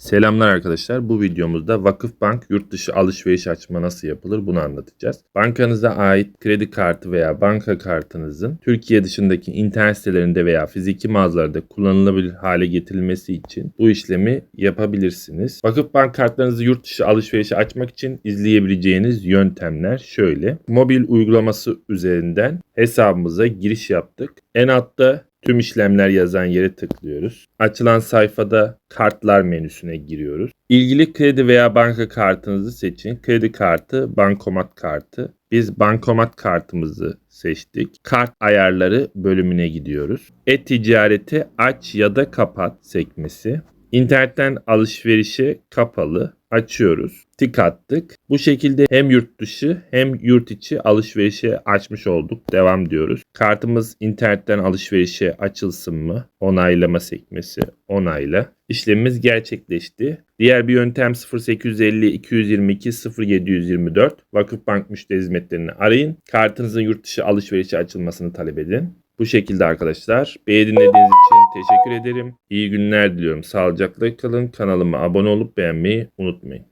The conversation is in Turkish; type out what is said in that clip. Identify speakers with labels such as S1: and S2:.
S1: Selamlar arkadaşlar. Bu videomuzda Vakıfbank yurt dışı alışveriş açma nasıl yapılır bunu anlatacağız. Bankanıza ait kredi kartı veya banka kartınızın Türkiye dışındaki internet sitelerinde veya fiziki mağazalarda kullanılabilir hale getirilmesi için bu işlemi yapabilirsiniz. Vakıfbank kartlarınızı yurt dışı alışverişe açmak için izleyebileceğiniz yöntemler şöyle. Mobil uygulaması üzerinden hesabımıza giriş yaptık. En altta Tüm işlemler yazan yere tıklıyoruz. Açılan sayfada kartlar menüsüne giriyoruz. İlgili kredi veya banka kartınızı seçin. Kredi kartı, bankomat kartı. Biz bankomat kartımızı seçtik. Kart ayarları bölümüne gidiyoruz. E-ticareti aç ya da kapat sekmesi. İnternetten alışverişe kapalı açıyoruz. Tik attık. Bu şekilde hem yurt dışı hem yurt içi alışverişe açmış olduk. Devam diyoruz. Kartımız internetten alışverişe açılsın mı? Onaylama sekmesi onayla. İşlemimiz gerçekleşti. Diğer bir yöntem 0850 222 0724 Vakıfbank müşteri hizmetlerini arayın. Kartınızın yurt dışı alışverişe açılmasını talep edin. Bu şekilde arkadaşlar. Beni dinlediğiniz için teşekkür ederim. İyi günler diliyorum. Sağlıcakla kalın. Kanalıma abone olup beğenmeyi unutmayın.